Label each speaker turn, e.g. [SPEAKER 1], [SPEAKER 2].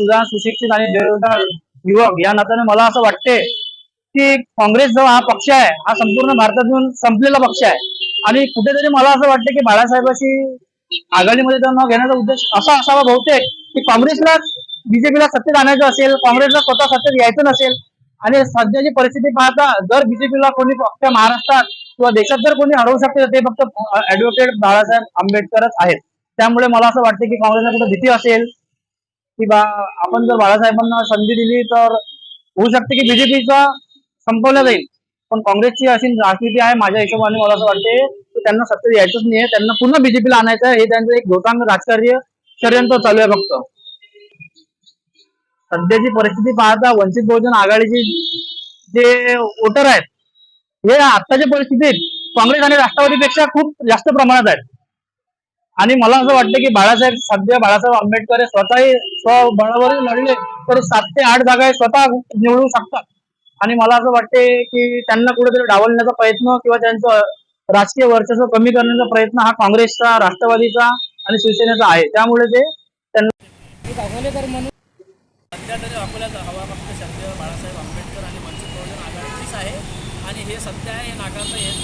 [SPEAKER 1] सुद्धा सुशिक्षित आणि बेरोजगार युवक या नात्याने मला असं वाटते की काँग्रेस जो हा पक्ष आहे हा संपूर्ण भारतातून संपलेला पक्ष आहे. आणि कुठेतरी मला असं वाटतं की बाळासाहेबाशी आघाडीमध्ये त्यांना घेण्याचा उद्देश असा असावा बहुतेक की काँग्रेसला बीजेपीला सत्तेत आणायचं असेल काँग्रेसला स्वतः सत्तेत यायचं नसेल आणि सध्याची परिस्थिती पाहता जर बीजेपीला कोणी फक्त महाराष्ट्रात किंवा देशात जर कोणी हरवू शकते तर ते फक्त ऍडव्होकेट बाळासाहेब आंबेडकरच आहेत. त्यामुळे मला असं वाटतं की काँग्रेसला कुठं भीती असेल की बा आपण जर बाळासाहेबांना संधी दिली तर होऊ शकते की बीजेपीचा संपवला जाईल. पण काँग्रेसची अशी राजनीती आहे माझ्या हिशोबाने मला असं वाटते की त्यांना सत्य यायचंच नाही त्यांना पुन्हा बीजेपीला आणायचं आहे. हे त्यांचं एक धोतांग राजकार्य षडयंत्र चालू आहे फक्त. सध्याची परिस्थिती पाहता वंचित बहुजन आघाडीचे जे वोटर आहेत हे आत्ताच्या परिस्थितीत काँग्रेस आणि राष्ट्रवादीपेक्षा खूप जास्त प्रमाणात आहेत. आणि मला असं वाटतं की बाळासाहेब सध्या बाळासाहेब आंबेडकर हे स्वतःही स्वबळावर लढले तर सात ते आठ जागा स्वतः निवडू शकतात. आणि मला असं वाटते की त्यांना कुठेतरी डावलण्याचा प्रयत्न किंवा त्यांचं राजकीय वर्चस्व कमी करण्याचा प्रयत्न हा काँग्रेसचा राष्ट्रवादीचा आणि शिवसेनेचा आहे. त्यामुळे ते
[SPEAKER 2] सध्या तरी हवा फक्त शब्द बाळासाहेब आंबेडकर आणि वंचित बहुजन आघाडीचीच आहे. आणि हे सत्य आहे हे नाकारता येत